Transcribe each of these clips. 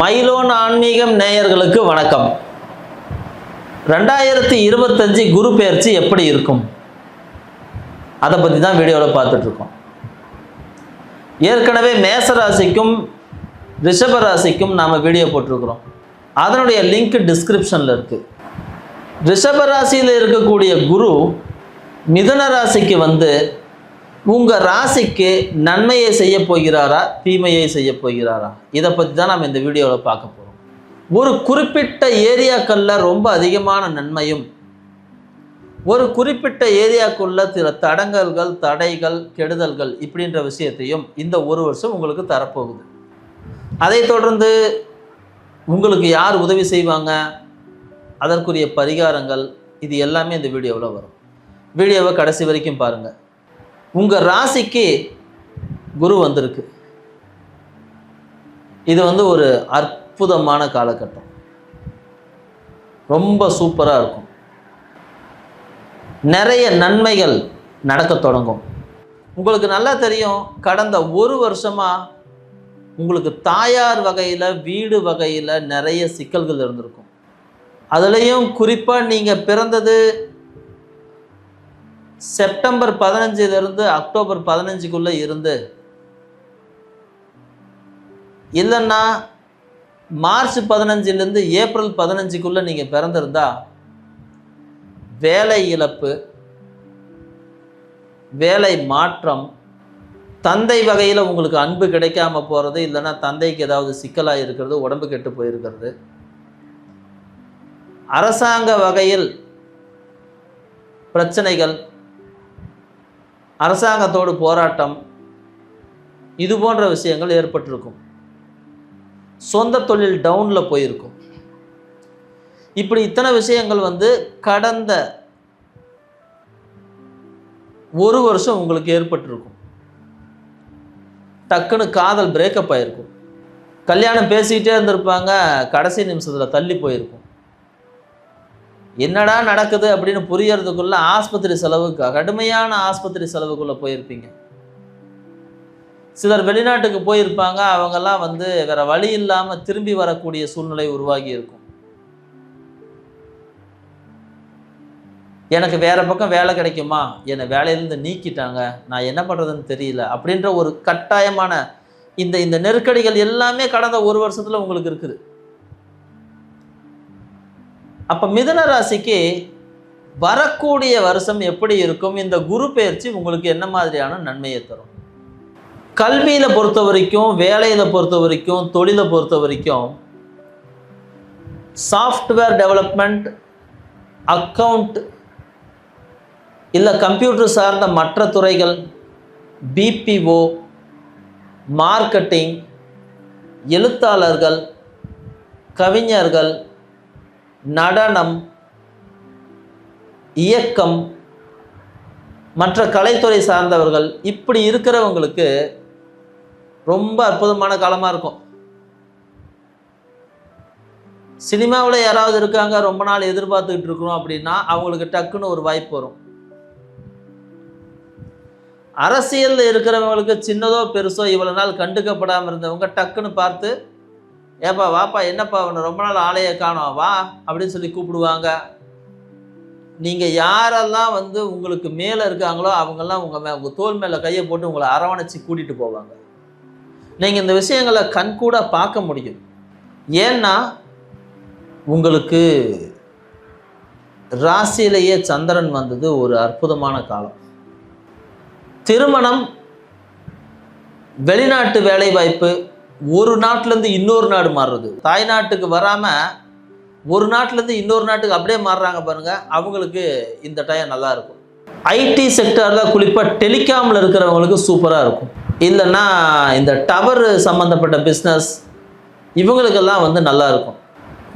மைலோன் ஆன்மீகம் நேயர்களுக்கு வணக்கம். ரெண்டாயிரத்தி இருபத்தஞ்சு குரு பெயர்ச்சி எப்படி இருக்கும்? அதை பற்றி தான் வீடியோவில் பார்த்துட்ருக்கோம். ஏற்கனவே மேச ராசிக்கும் ராசிக்கும் நாம் வீடியோ போட்டிருக்கிறோம். அதனுடைய லிங்க் டிஸ்கிரிப்ஷனில் இருக்குது ரிஷபராசியில் இருக்கக்கூடிய குரு மிதுன ராசிக்கு வந்து உங்கள் ராசிக்கு நன்மையை செய்ய போகிறாரா தீமையை செய்ய போகிறாரா? இதை பற்றி தான் நம்ம இந்த வீடியோவில் பார்க்க போகிறோம் ஒரு குறிப்பிட்ட ஏரியாக்களில் ரொம்ப அதிகமான நன்மையும் ஒரு குறிப்பிட்ட ஏரியாக்குள்ள சில தடங்கல்கள் தடைகள் கெடுதல்கள் இப்படின்ற விஷயத்தையும் இந்த ஒரு வருஷம் உங்களுக்கு தரப்போகுது. அதைத் தொடர்ந்து உங்களுக்கு யார் உதவி செய்வாங்க? அதற்குரிய பரிகாரங்கள் இது எல்லாமே இந்த வீடியோவில் வரும். வீடியோவை கடைசி வரைக்கும் பாருங்கள் உங்கள் ராசிக்கு குரு வந்திருக்கு. இது வந்து ஒரு அற்புதமான காலகட்டம். ரொம்ப சூப்பராக இருக்கும். நிறைய நன்மைகள் நடக்க தொடங்கும். உங்களுக்கு நல்லா தெரியும் கடந்த ஒரு வருஷமாக உங்களுக்கு தாயார் வகையில் வீடு வகையில் நிறைய சிக்கல்கள் இருந்திருக்கும். அதுலேயும் குறிப்பாக நீங்கள் பிறந்தது செப்டம்பர் பதினஞ்சிலிருந்து அக்டோபர் பதினஞ்சுக்குள்ளே இருந்து. இல்லைன்னா மார்ச் பதினஞ்சிலேருந்து ஏப்ரல் பதினஞ்சுக்குள்ளே நீங்கள் பிறந்திருந்தா வேலை இழப்பு வேலை மாற்றம் தந்தை வகையில் உங்களுக்கு அன்பு கிடைக்காம போகிறது இல்லைன்னா தந்தைக்கு ஏதாவது சிக்கலாக இருக்கிறது உடம்பு கெட்டு போயிருக்கிறது. அரசாங்க வகையில் பிரச்சனைகள் அரசாங்கத்தோடு போராட்டம் இது போன்ற விஷயங்கள் ஏற்பட்டிருக்கும். சொந்த தொழில் டவுனில் போயிருக்கும். இப்படி இத்தனை விஷயங்கள் வந்து கடந்த ஒரு வருஷம் உங்களுக்கு ஏற்பட்டிருக்கும். டக்குன்னு காதல் பிரேக்கப் ஆகிருக்கும் கல்யாணம் பேசிக்கிட்டே இருந்திருப்பாங்க கடைசி நிமிஷத்தில் தள்ளி போயிருக்கும். என்னடா நடக்குது அப்படின்னு புரியறதுக்குள்ள ஆஸ்பத்திரி செலவுக்கு கடுமையான ஆஸ்பத்திரி செலவுக்குள்ளே போயிருப்பீங்க. சிலர் வெளிநாட்டுக்கு போயிருப்பாங்க அவங்கெல்லாம் வந்து வேற வழி இல்லாமல் திரும்பி வரக்கூடிய சூழ்நிலை உருவாகி இருக்கும். எனக்கு வேற பக்கம் வேலை கிடைக்குமா? என்னை வேலையிலேருந்து நீக்கிட்டாங்க. நான் என்ன பண்ணுறதுன்னு தெரியல. அப்படின்ற ஒரு கட்டாயமான இந்த இந்த நெருக்கடிகள் எல்லாமே கடந்த ஒரு வருஷத்தில் உங்களுக்கு இருக்குது. அப்போ மிதன ராசிக்கு வரக்கூடிய வருஷம் எப்படி இருக்கும்? இந்த குரு பயிற்சி உங்களுக்கு என்ன மாதிரியான நன்மையை தரும்? கல்வியில் பொறுத்த வரைக்கும் வேலையில் பொறுத்த வரைக்கும் தொழிலை பொறுத்த வரைக்கும் சாஃப்ட்வேர் டெவலப்மெண்ட் அக்கவுண்ட் இல்லை கம்ப்யூட்டர் சார்ந்த மற்ற துறைகள் பிபிஓ மார்க்கெட்டிங் எழுத்தாளர்கள் கவிஞர்கள் நடனம் இயக்கம் மற்ற கலைத்துறை சார்ந்தவர்கள் இப்படி இருக்கிறவங்களுக்கு ரொம்ப அற்புதமான காலமாக இருக்கும். சினிமாவில் யாராவது இருக்காங்க ரொம்ப நாள் எதிர்பார்த்துக்கிட்டு இருக்கிறோம் அப்படின்னா அவங்களுக்கு டக்குன்னு ஒரு வாய்ப்பு வரும். அரசியலில் இருக்கிறவங்களுக்கு சின்னதோ பெருசோ இவ்வளோ நாள் கண்டுக்கப்படாமல் இருந்தவங்க டக்குன்னு பார்த்து ஏப்பா வாப்பா என்னப்பா அவனை ரொம்ப நாள் ஆலையை காணோம். வா அப்படின்னு சொல்லி கூப்பிடுவாங்க. நீங்கள் யாரெல்லாம் வந்து உங்களுக்கு மேலே இருக்காங்களோ அவங்கெல்லாம் உங்கள் மே உங்கள் தோல் மேலே கையை போட்டு உங்களை அரவணைச்சி கூட்டிகிட்டு போவாங்க. நீங்கள் இந்த விஷயங்களை கண்கூட பார்க்க முடியும். ஏன்னா உங்களுக்கு ராசியிலேயே சந்திரன் வந்தது ஒரு அற்புதமான காலம். திருமணம் வெளிநாட்டு வேலைவாய்ப்பு ஒரு நாட்டிலேருந்து இன்னொரு நாடு மாறுறது. தாய்நாட்டுக்கு வராமல் ஒரு நாட்டிலேருந்து இன்னொரு நாட்டுக்கு அப்படியே மாறுறாங்க பாருங்கள் அவங்களுக்கு இந்த டைம் நல்லாயிருக்கும் ஐடி செக்டரில் குறிப்பாக டெலிகாமில் இருக்கிறவங்களுக்கு சூப்பராக இருக்கும். இல்லைன்னா இந்த டவர் சம்மந்தப்பட்ட பிஸ்னஸ் இவங்களுக்கெல்லாம் வந்து நல்லா இருக்கும்.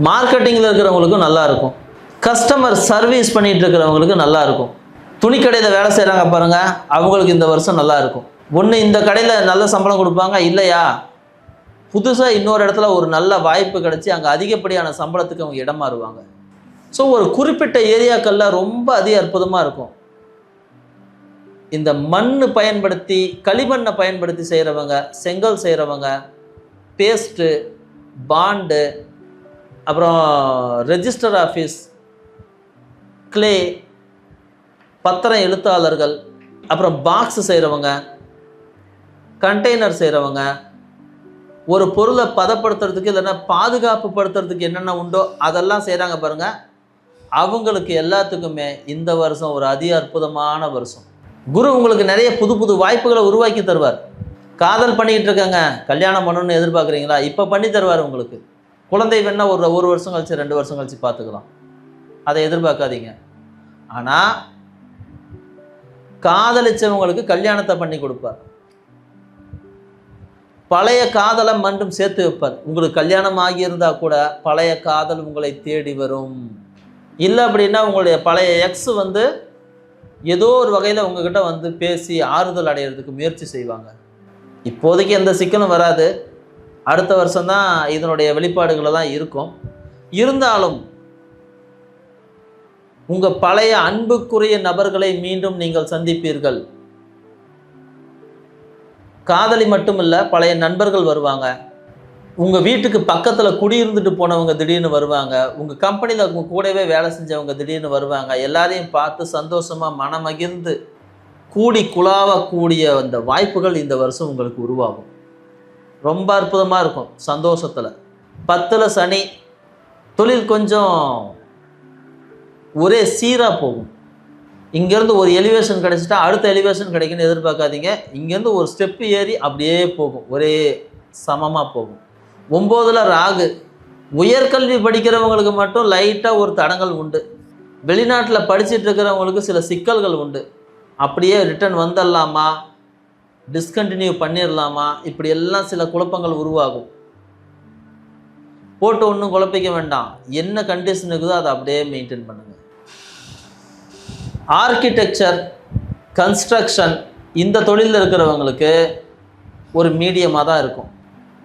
மார்க்கெட்டிங்கில் இருக்கிறவங்களுக்கும் நல்லா இருக்கும். கஸ்டமர் சர்வீஸ் பண்ணிகிட்டு இருக்கிறவங்களுக்கு நல்லாயிருக்கும் துணிக்கடையில் வேலை செய்கிறாங்க பாருங்கள் அவங்களுக்கு இந்த வருஷம் நல்லாயிருக்கும் ஒன்று இந்த கடையில் நல்ல சம்பளம் கொடுப்பாங்க இல்லையா? புதுசாக இன்னொரு இடத்துல ஒரு நல்ல வாய்ப்பு கிடச்சி அங்கே அதிகப்படியான சம்பளத்துக்கு அவங்க இடம் மாறுவாங்க. ஸோ ஒரு குறிப்பிட்ட ஏரியாக்களில் ரொம்ப அதிக அற்புதமாக இருக்கும். இந்த மண் பயன்படுத்தி களிமண்ணை பயன்படுத்தி செய்கிறவங்க செங்கல் செய்கிறவங்க பேஸ்ட்டு பாண்டு அப்புறம் ரெஜிஸ்டர் ஆஃபீஸ் கிளே பத்திரம் எழுத்தாளர்கள் அப்புறம் பாக்ஸ் செய்கிறவங்க கண்டெய்னர் செய்கிறவங்க ஒரு பொருளை பதப்படுத்துறதுக்கு இல்லைன்னா பாதுகாப்பு படுத்துறதுக்கு என்னென்ன உண்டோ அதெல்லாம் செய்கிறாங்க பாருங்கள் அவங்களுக்கு எல்லாத்துக்குமே இந்த வருஷம் ஒரு அதி அற்புதமான வருஷம். குரு உங்களுக்கு நிறைய புது புது வாய்ப்புகளை உருவாக்கி தருவார். காதல் பண்ணிக்கிட்டு இருக்காங்க. கல்யாணம் பண்ணணும்னு எதிர்பார்க்குறீங்களா? இப்போ பண்ணி தருவார் உங்களுக்கு. குழந்தை வேணால் ஒரு ஒரு வருஷம் கழிச்சு ரெண்டு வருஷம் கழிச்சு பார்த்துக்கலாம் அதை எதிர்பார்க்காதீங்க. ஆனால் காதலிச்சவங்களுக்கு கல்யாணத்தை பண்ணி கொடுப்பார். பழைய காதலை மட்டும் சேர்த்து வைப்பார். உங்களுக்கு கல்யாணம் ஆகியிருந்தால் கூட பழைய காதல் உங்களை தேடி வரும். இல்லை அப்படின்னா உங்களுடைய பழைய எக்ஸ் வந்து ஏதோ ஒரு வகையில் உங்ககிட்ட வந்து பேசி ஆறுதல் அடையிறதுக்கு முயற்சி செய்வாங்க. இப்போதைக்கு எந்த சிக்கலும் வராது. அடுத்த வருஷம்தான் இதனுடைய வெளிப்பாடுகளை தான் இருக்கும். இருந்தாலும் உங்கள் பழைய அன்புக்குரிய நபர்களை மீண்டும் நீங்கள் சந்திப்பீர்கள். காதலி மட்டும் இல்லை பழைய நண்பர்கள் வருவாங்க. உங்கள் வீட்டுக்கு பக்கத்தில் குடியிருந்துட்டு போனவங்க திடீர்னு வருவாங்க. உங்கள் கம்பெனியில் உங்கள் கூடவே வேலை செஞ்சவங்க திடீர்னு வருவாங்க. எல்லாரையும் பார்த்து சந்தோஷமாக மனமகிழ்ந்து கூடி குழாவக்கூடிய அந்த வாய்ப்புகள் இந்த வருஷம் உங்களுக்கு உருவாகும். ரொம்ப அற்புதமாக இருக்கும் சந்தோஷத்தில். பத்தில் சனி தொழில் கொஞ்சம் ஒரே சீராக போகும். இங்கேருந்து ஒரு எலிவேஷன் கிடைச்சிட்டா அடுத்த எலிவேஷன் கிடைக்குன்னு எதிர்பார்க்காதீங்க. இங்கேருந்து ஒரு ஸ்டெப்பு ஏறி அப்படியே போகும். ஒரே சமமாக போகும். ஒம்போதில் ராகு. உயர்கல்வி படிக்கிறவங்களுக்கு மட்டும் லைட்டாக ஒரு தடங்கள் உண்டு. வெளிநாட்டில் படிச்சுட்டு இருக்கிறவங்களுக்கு சில சிக்கல்கள் உண்டு. அப்படியே ரிட்டர்ன் வந்துடலாமா டிஸ்கண்டினியூ பண்ணிடலாமா இப்படி எல்லாம் சில குழப்பங்கள் உருவாகும். போட்டு ஒன்றும் குழப்பிக்க வேண்டாம். என்ன கண்டிஷன் இருக்குதோ அதை அப்படியே மெயின்டைன் பண்ணுங்கள் ஆர்கிடெக்சர் கன்ஸ்ட்ரக்ஷன் இந்த தொழிலில் இருக்கிறவங்களுக்கு ஒரு மீடியமாக தான் இருக்கும்.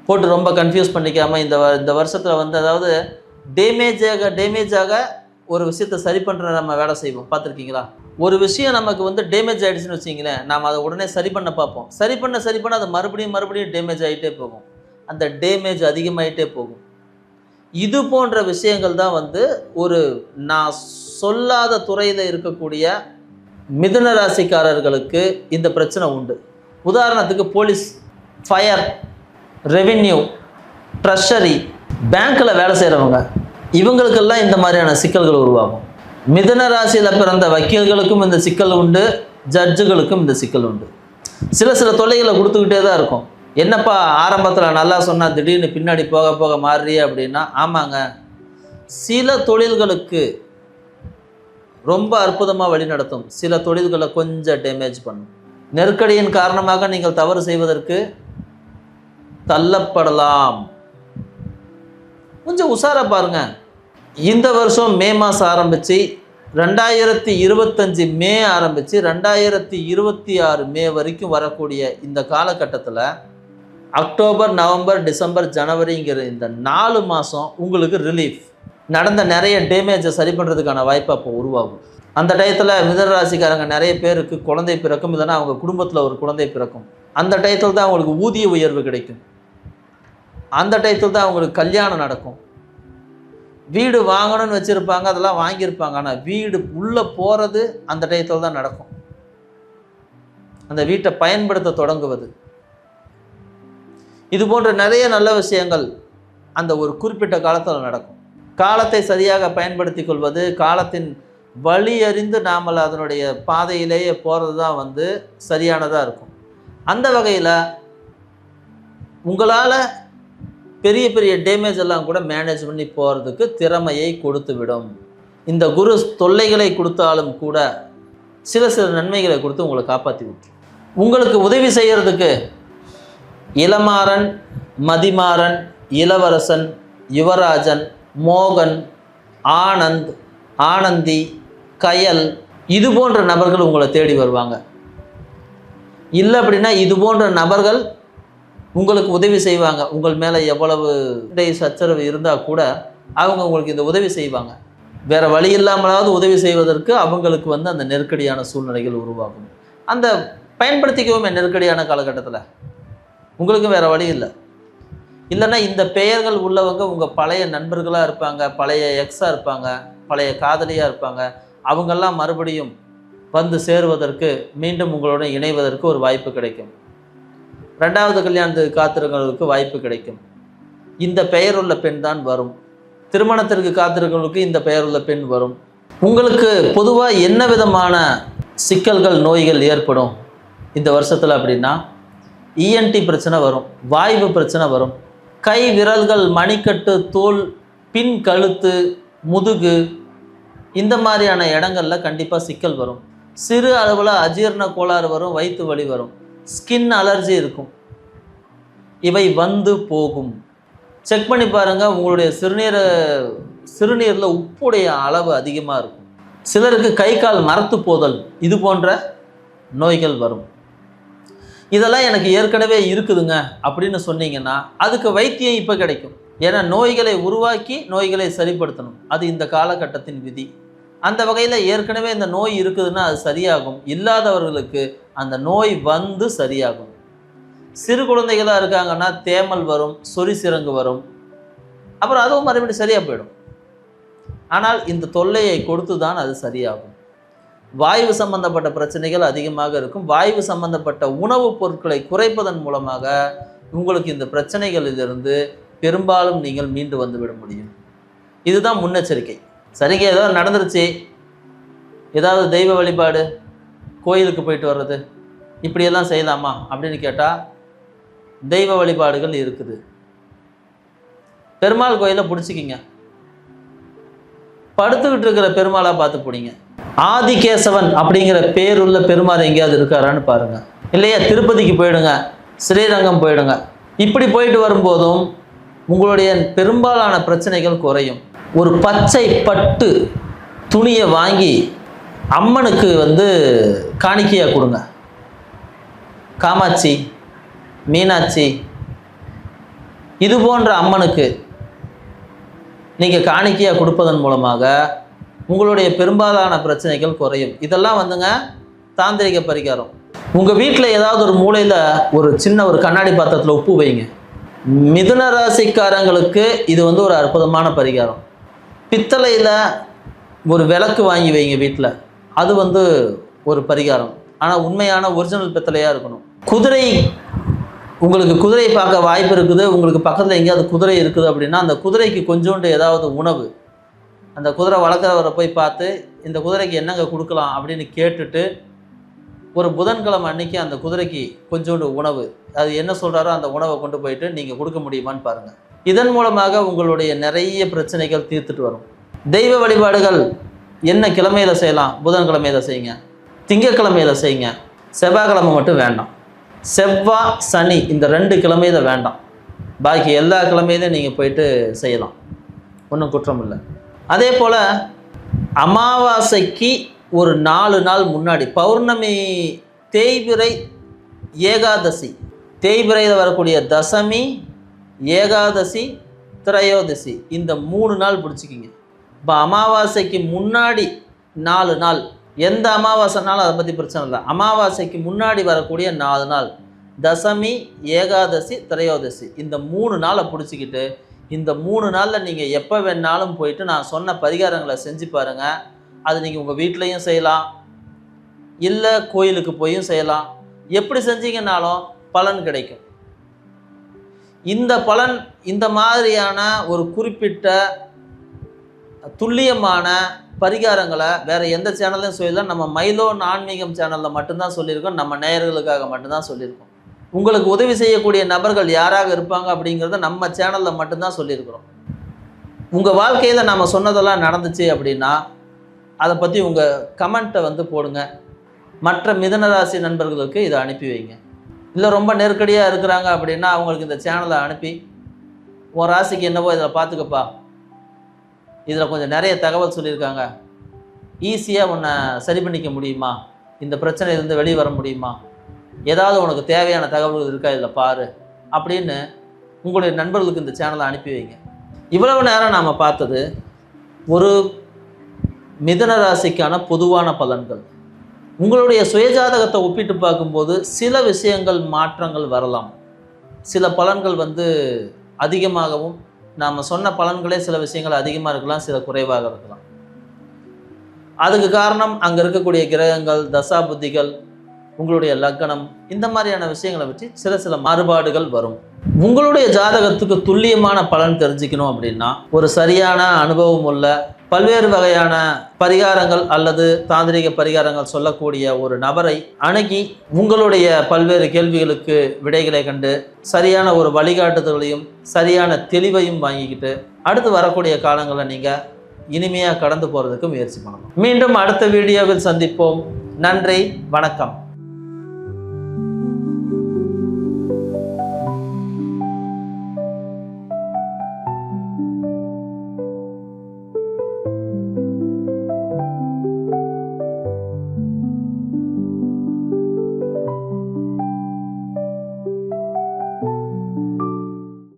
போட்டு ரொம்ப கன்ஃபியூஸ் பண்ணிக்காமல் இந்த வ- இந்த வருஷத்தில் வந்து அதாவது டேமேஜ் ஆக டேமேஜ் ஆக ஒரு விஷயத்தை சரி பண்ணுற நம்ம வேலை செய்வோம். பார்த்துருக்கீங்களா? ஒரு விஷயம் நமக்கு வந்து டேமேஜ் ஆகிடுச்சுன்னு வச்சிங்களேன் நாம் அதை உடனே சரி பண்ண பார்ப்போம். சரி பண்ண சரி பண்ண அது மறுபடியும் மறுபடியும் டேமேஜ் ஆகிட்டே போகும். அந்த டேமேஜ் அதிகமாகிட்டே போகும். இது போன்ற விஷயங்கள் தான் வந்து ஒரு நான் சொல்லாத துறையில் இருக்கக்கூடிய மிதுன ராசிக்காரர்களுக்கு இந்த பிரச்சனை உண்டு. உதாரணத்துக்கு போலீஸ் ஃபயர் ரெவின்யூ ட்ரெஷரி பேங்க்கில் வேலை செய்கிறவங்க இவங்களுக்கெல்லாம் இந்த மாதிரியான சிக்கல்கள் உருவாகும். மிதுன ராசியில் பிறந்த வக்கீல்களுக்கும் இந்த சிக்கல் உண்டு ஜட்ஜுகளுக்கும் இந்த சிக்கல் உண்டு. சில சில தொல்லைகளை கொடுத்துக்கிட்டே தான் இருக்கும். என்னப்பா ஆரம்பத்தில் நல்லா சொன்னால் திடீர்னு பின்னாடி போக போக மாறுறிய அப்படின்னா ஆமாங்க. சில தொழில்களுக்கு ரொம்ப அற்புதமாக வழிநடத்தும் சில தொழில்களை கொஞ்சம் டேமேஜ் பண்ணும். நெருக்கடியின் காரணமாக நீங்கள் தவறு செய்வதற்கு தள்ளப்படலாம். கொஞ்சம் உஷாராக பாருங்க. இந்த வருஷம் மே மாதம் ஆரம்பித்து ரெண்டாயிரத்தி இருபத்தஞ்சி மே ஆரம்பித்து ரெண்டாயிரத்தி இருபத்தி ஆறு மே வரைக்கும் வரக்கூடிய இந்த காலகட்டத்தில் அக்டோபர் நவம்பர் டிசம்பர் ஜனவரிங்கிற இந்த நாலு மாதம் உங்களுக்கு ரிலீஃப் நடந்த நிறைய டேமேஜை சரி பண்ணுறதுக்கான வாய்ப்பு அப்போ உருவாகும். அந்த டயத்தில் மிதராசிக்காரங்க நிறைய பேருக்கு குழந்தை பிறக்கும் இல்லைன்னா அவங்க குடும்பத்தில் ஒரு குழந்தை பிறக்கும். அந்த டயத்தில் தான் அவங்களுக்கு ஊதிய உயர்வு கிடைக்கும். அந்த டயத்தில் தான் அவங்களுக்கு கல்யாணம் நடக்கும். வீடு வாங்கணும்னு வச்சுருப்பாங்க அதெல்லாம் வாங்கியிருப்பாங்க. ஆனால் வீடு உள்ளே போகிறது அந்த டயத்தில் தான் நடக்கும். அந்த வீட்டை பயன்படுத்த தொடங்குவது. இது போன்ற நிறைய நல்ல விஷயங்கள் அந்த ஒரு குறிப்பிட்ட காலத்தில் நடக்கும். காலத்தை சரியாக பயன்படுத்தி கொள்வது காலத்தின் வழி அறிந்து நாமல் அதனுடைய பாதையிலேயே போகிறது தான் வந்து சரியானதாக இருக்கும். அந்த வகையில் உங்களால் பெரிய பெரிய டேமேஜ் எல்லாம் கூட மேனேஜ் பண்ணி போகிறதுக்கு திறமையை கொடுத்து விடும் இந்த குரு தொல்லைகளை கொடுத்தாலும் கூட சில சில நன்மைகளை கொடுத்து உங்களை காப்பாற்றி விட்டுரும் உங்களுக்கு உதவி செய்கிறதுக்கு இளமாறன் மதிமாறன் இளவரசன் யுவராஜன் மோகன் ஆனந்த் ஆனந்தி கயல் இது போன்ற நபர்கள் உங்களை தேடி வருவாங்க. இல்லை அப்படின்னா இது போன்ற நபர்கள் உங்களுக்கு உதவி செய்வாங்க. உங்கள் மேலே எவ்வளவு இடை சச்சரவு இருந்தால் கூட அவங்க உங்களுக்கு இந்த உதவி செய்வாங்க. வேற வழி இல்லாமலாவது உதவி செய்வதற்கு அவங்களுக்கு வந்து அந்த நெருக்கடியான சூழ்நிலைகள் உருவாகும். அந்த பயன்படுத்திக்கவுமே நெருக்கடியான காலகட்டத்தில். உங்களுக்கு வேற வழி இல்லை. இல்லைன்னா இந்த பெயர்கள் உள்ளவங்க உங்கள் பழைய நண்பர்களாக இருப்பாங்க பழைய எக்ஸாக இருப்பாங்க பழைய காதலியாக இருப்பாங்க. அவங்கெல்லாம் மறுபடியும் வந்து சேருவதற்கு மீண்டும் உங்களோட இணைவதற்கு ஒரு வாய்ப்பு கிடைக்கும். ரெண்டாவது கல்யாணத்துக்கு காத்திருக்கிறவங்களுக்கு வாய்ப்பு கிடைக்கும். இந்த பெயருள்ள பெண் தான் வரும். திருமணத்திற்கு காத்திருக்கிறவங்களுக்கு இந்த பெயருள்ள பெண் வரும். உங்களுக்கு பொதுவாக என்ன விதமான சிக்கல்கள் நோய்கள் ஏற்படும்? இந்த வருஷத்தில் அப்படின்னா இஎன்டி பிரச்சனை வரும் வாய்வு பிரச்சனை வரும். கை விரல்கள் மணிக்கட்டு தோல் பின் கழுத்து முதுகு இந்த மாதிரியான இடங்கள்ல கண்டிப்பாக சிக்கல் வரும். சிறு அளவில் அஜீரண கோளாறு வரும் வயிற்று வலி வரும். ஸ்கின் அலர்ஜி இருக்கும். இவை வந்து போகும். செக் பண்ணி பாருங்கள் உங்களுடைய சிறுநீரை சிறுநீரில் உப்புடைய அளவு அதிகமாக இருக்கும். சிலருக்கு கை கால் மரத்து போதல் இது போன்ற நோய்கள் வரும். இதெல்லாம் எனக்கு ஏற்கனவே இருக்குதுங்க அப்படின்னு சொன்னீங்கன்னா அதுக்கு வைத்தியம் இப்போ கிடைக்கும். ஏன்னா நோய்களை உருவாக்கி நோய்களை சரிப்படுத்தணும். அது இந்த காலகட்டத்தின் விதி. அந்த வகையில் ஏற்கனவே இந்த நோய் இருக்குதுன்னா அது சரியாகும். இல்லாதவர்களுக்கு அந்த நோய் வந்து சரியாகும். சிறு குழந்தைகளாக இருக்காங்கன்னா தேமல் வரும் சொறி சிறங்கு வரும். அப்புறம் அதுவும் மறுபடியும் சரியாக போயிடும். ஆனால் இந்த தொல்லையை கொடுத்து தான் அது சரியாகும். வாயு சம்பந்தப்பட்ட பிரச்சனைகள் அதிகமாக இருக்கும். வாயு சம்பந்தப்பட்ட உணவுப் பொருட்களை குறைப்பதன் மூலமாக உங்களுக்கு இந்த பிரச்சனைகளிலிருந்து பெரும்பாலும் நீங்கள் மீண்டு வந்துவிட முடியும். இதுதான் முன்னெச்சரிக்கை. சரிங்க ஏதாவது நடந்துருச்சு. ஏதாவது தெய்வ வழிபாடு? கோயிலுக்கு போயிட்டு வர்றது? இப்படியெல்லாம் செய்யலாமா? அப்படின்னு கேட்டால் தெய்வ வழிபாடுகள் இருக்குது. பெருமாள் கோயிலை பிடிச்சிக்கிங்க. படுத்துக்கிட்டு இருக்கிற பெருமாளாக பார்த்து பிடிங்க ஆதிகேசவன் அப்படிங்கிற பேருள்ள பெருமாள் எங்கேயாவது இருக்காரான்னு பாருங்க. இல்லையா? திருப்பதிக்கு போயிடுங்க. ஸ்ரீரங்கம் போயிடுங்க. இப்படி போயிட்டு வரும்போதும் உங்களுடைய பெரும்பாலான பிரச்சனைகள் குறையும். ஒரு பச்சை பட்டு துணியை வாங்கி அம்மனுக்கு வந்து காணிக்கையாக கொடுங்க. காமாட்சி மீனாட்சி இது போன்ற அம்மனுக்கு நீங்கள் காணிக்கையாக கொடுப்பதன் மூலமாக உங்களுடைய பெரும்பாலான பிரச்சனைகள் குறையும். இதெல்லாம் வந்துங்க தாந்திரிக பரிகாரம். உங்கள் வீட்டில் ஏதாவது ஒரு மூலையில் ஒரு சின்ன ஒரு கண்ணாடி பாத்திரத்தில் உப்பு வைங்க. மிதுன ராசிக்காரங்களுக்கு இது வந்து ஒரு அற்புதமான பரிகாரம். பித்தளையில் ஒரு விளக்கு வாங்கி வைங்க வீட்டில் அது வந்து ஒரு பரிகாரம். ஆனால் உண்மையான ஒரிஜினல் பித்தளையாக இருக்கணும். குதிரை உங்களுக்கு குதிரை பார்க்க வாய்ப்பு இருக்குது. உங்களுக்கு பக்கத்தில் எங்கேயாவது குதிரை இருக்குது அப்படின்னா அந்த குதிரைக்கு கொஞ்சோண்டு ஏதாவது உணவு அந்த குதிரை வளர்க்குறவரை போய் பார்த்து இந்த குதிரைக்கு என்னங்க கொடுக்கலாம்? அப்படின்னு கேட்டுட்டு ஒரு புதன்கிழமை அன்னைக்கு அந்த குதிரைக்கு கொஞ்சோண்டு உணவு அது என்ன சொல்கிறாரோ அந்த உணவை கொண்டு போயிட்டு நீங்கள் கொடுக்க முடியுமான்னு பாருங்கள் இதன் மூலமாக உங்களுடைய நிறைய பிரச்சனைகள் தீர்த்துட்டு வரும். தெய்வ வழிபாடுகள் என்ன கிழமையில் செய்யலாம்? புதன்கிழமையில் செய்யுங்க. திங்கக்கிழமையில் செய்யுங்க. செவ்வாய்க்கிழமை மட்டும் வேண்டாம். செவ்வாய் சனி இந்த ரெண்டு கிழமையில வேண்டாம். பாக்கி எல்லா கிழமையிலையும் நீங்கள் போயிட்டு செய்யலாம். ஒன்றும் குற்றம் இல்லை. அதே போல் அமாவாசைக்கு ஒரு நாலு நாள் முன்னாடி பௌர்ணமி தேய்பிரை ஏகாதசி. தேய்பிரையில் வரக்கூடிய தசமி ஏகாதசி திரையோதசி. இந்த மூணு நாள் பிடிச்சிக்கிங்க இப்போ அமாவாசைக்கு முன்னாடி நாலு நாள். எந்த அமாவாசைனாலும் அதை பற்றி பிரச்சனை இல்லை. அமாவாசைக்கு முன்னாடி வரக்கூடிய நாலு நாள். தசமி ஏகாதசி திரையோதசி. இந்த மூணு நாளை பிடிச்சிக்கிட்டு இந்த மூணு நாளில் நீங்கள் எப்போ வேணாலும் போயிட்டு நான் சொன்ன பரிகாரங்களை செஞ்சு பாருங்கள் அது நீங்கள் உங்கள் வீட்லேயும் செய்யலாம். இல்லை கோயிலுக்கு போயும் செய்யலாம். எப்படி செஞ்சீங்கன்னாலும் பலன் கிடைக்கும். இந்த பலன் இந்த மாதிரியான ஒரு குறிப்பிட்ட துல்லியமான பரிகாரங்களை வேறு எந்த சேனல்லையும் சொல்லல. நம்ம மைலோன் ஆன்மீகம் சேனலில் மட்டும்தான் சொல்லியிருக்கோம். நம்ம நேயர்களுக்காக மட்டும்தான் சொல்லியிருக்கோம். உங்களுக்கு உதவி செய்யக்கூடிய நபர்கள் யாராக இருப்பாங்க அப்படிங்கிறத நம்ம சேனலில் மட்டும்தான் சொல்லியிருக்கிறோம். உங்கள் வாழ்க்கையில் நம்ம சொன்னதெல்லாம் நடந்துச்சு அப்படின்னா அதை பற்றி உங்கள் கமெண்ட்டை வந்து போடுங்க. மற்ற மிதனராசி நண்பர்களுக்கு இதை அனுப்பி வைங்க. இல்லை ரொம்ப நெருக்கடியாக இருக்கிறாங்க அப்படின்னா அவங்களுக்கு இந்த சேனலை அனுப்பி உன் ராசிக்கு என்னவோ இதில் பார்த்துக்கப்பா. இதில் கொஞ்சம் நிறைய தகவல் சொல்லியிருக்காங்க. ஈஸியாக உன்னை சரி பண்ணிக்க முடியுமா? இந்த பிரச்சனையிலேருந்து வெளியே வர முடியுமா? ஏதாவது உனக்கு தேவையான தகவல்கள் இருக்கா இதில் பாரு அப்படின்னு உங்களுடைய நண்பர்களுக்கு இந்த சேனலை அனுப்பி வைங்க. இவ்வளவு நேரம் நாம் பார்த்தது ஒரு மிதன ராசிக்கான பொதுவான பலன்கள். உங்களுடைய சுயஜாதகத்தை ஒப்பிட்டு பார்க்கும்போது சில விஷயங்கள் மாற்றங்கள் வரலாம். சில பலன்கள் வந்து அதிகமாகவும் நாம் சொன்ன பலன்களே சில விஷயங்கள் அதிகமாக இருக்கலாம் சில குறைவாக இருக்கலாம். அதுக்கு காரணம் அங்கே இருக்கக்கூடிய கிரகங்கள் தசா புத்திகள் உங்களுடைய லக்னம் இந்த மாதிரியான விஷயங்களை பற்றி சில சில மாறுபாடுகள் வரும். உங்களுடைய ஜாதகத்துக்கு துல்லியமான பலன் தெரிஞ்சுக்கணும் அப்படின்னா ஒரு சரியான அனுபவம் உள்ள பல்வேறு வகையான பரிகாரங்கள் அல்லது தாந்திரிக பரிகாரங்கள் சொல்லக்கூடிய ஒரு நபரை அணுகி உங்களுடைய பல்வேறு கேள்விகளுக்கு விடைகளை கண்டு சரியான ஒரு வழிகாட்டுதலையும் சரியான தெளிவையும் வாங்கிக்கிட்டு அடுத்து வரக்கூடிய காலங்களில் நீங்கள் இனிமையாக கடந்து போகிறதுக்கு முயற்சி பண்ணணும். மீண்டும் அடுத்த வீடியோவில் சந்திப்போம். நன்றி வணக்கம்.